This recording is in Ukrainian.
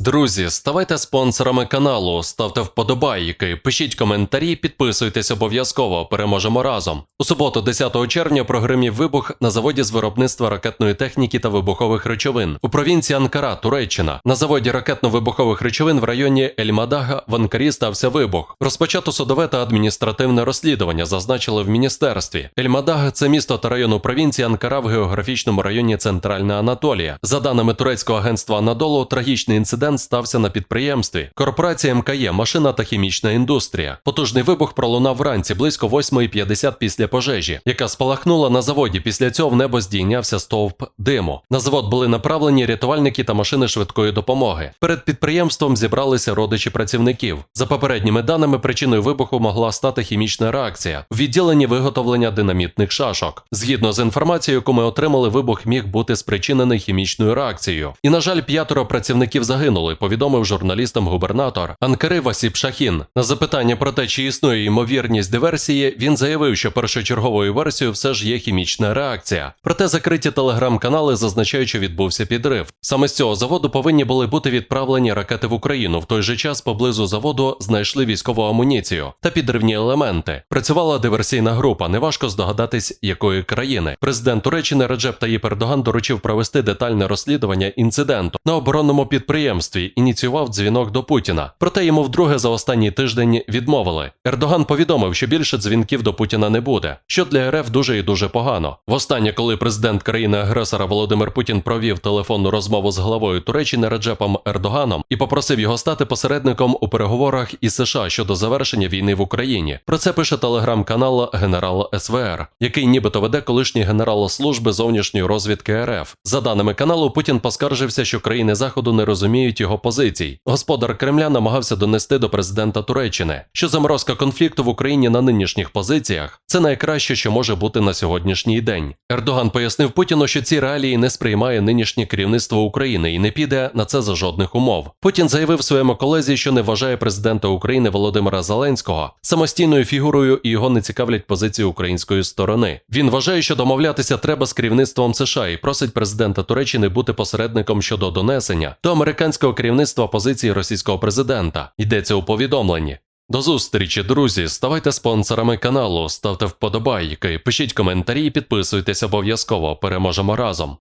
Друзі, ставайте спонсорами каналу, ставте вподобайки, пишіть коментарі, підписуйтесь обов'язково. Переможемо разом. У суботу, 10 червня, прогримів вибух на заводі з виробництва ракетної техніки та вибухових речовин у провінції Анкара, Туреччина. На заводі ракетно-вибухових речовин в районі Ельмадага в Анкарі стався вибух. Розпочато судове та адміністративне розслідування, зазначили в міністерстві. Ельмадаг це місто та район у провінції Анкара в географічному районі Центральна Анатолія. За даними турецького агентства Анадолу, трагічний інцидент стався на підприємстві. Корпорація МКЄ, машина та хімічна індустрія. Потужний вибух пролунав вранці близько 8.50 після пожежі, яка спалахнула на заводі. Після цього в небо здійнявся стовп диму. На завод були направлені рятувальники та машини швидкої допомоги. Перед підприємством зібралися родичі працівників. За попередніми даними, причиною вибуху могла стати хімічна реакція в відділенні виготовлення динамітних шашок. Згідно з інформацією, яку ми отримали, вибух міг бути спричинений хімічною реакцією. І, на жаль, п'ятеро працівників загинули, повідомив журналістам губернатор Анкари Васіп Шахін. На запитання про те, чи існує ймовірність диверсії, він заявив, що першочерговою версією все ж є хімічна реакція. Проте закриті телеграм-канали зазначають, що відбувся підрив. Саме з цього заводу повинні були бути відправлені ракети в Україну. В той же час поблизу заводу знайшли військову амуніцію та підривні елементи. Працювала диверсійна група. Неважко здогадатись, якої країни. Президент Туреччини Реджеп Таїп Ердоган доручив провести детальне розслідування інциденту на оборонному підприємстві. Ініціював дзвінок до Путіна. Проте йому вдруге за останній тиждень відмовили. Ердоган повідомив, що більше дзвінків до Путіна не буде, що для РФ дуже і дуже погано. Востаннє, коли президент країни-агресора Володимир Путін провів телефонну розмову з главою Туреччини Реджепом Ердоганом і попросив його стати посередником у переговорах із США щодо завершення війни в Україні. Про це пише телеграм-канал Генерал СВР, який нібито веде колишній генерал служби зовнішньої розвідки РФ. За даними каналу, Путін поскаржився, що країни заходу не розуміють його позицій. Господар Кремля намагався донести до президента Туреччини, що заморозка конфлікту в Україні на нинішніх позиціях це найкраще, що може бути на сьогоднішній день. Ердоган пояснив Путіну, що ці реалії не сприймає нинішнє керівництво України і не піде на це за жодних умов. Путін заявив своєму колезі, що не вважає президента України Володимира Зеленського самостійною фігурою і його не цікавлять позиції української сторони. Він вважає, що домовлятися треба з керівництвом США і просить президента Туреччини бути посередником щодо донесення до американського керівництва позиції російського президента. Йдеться у повідомленні. До зустрічі, друзі. Ставайте спонсорами каналу, ставте вподобайки, пишіть коментарі і підписуйтесь обов'язково. Переможемо разом.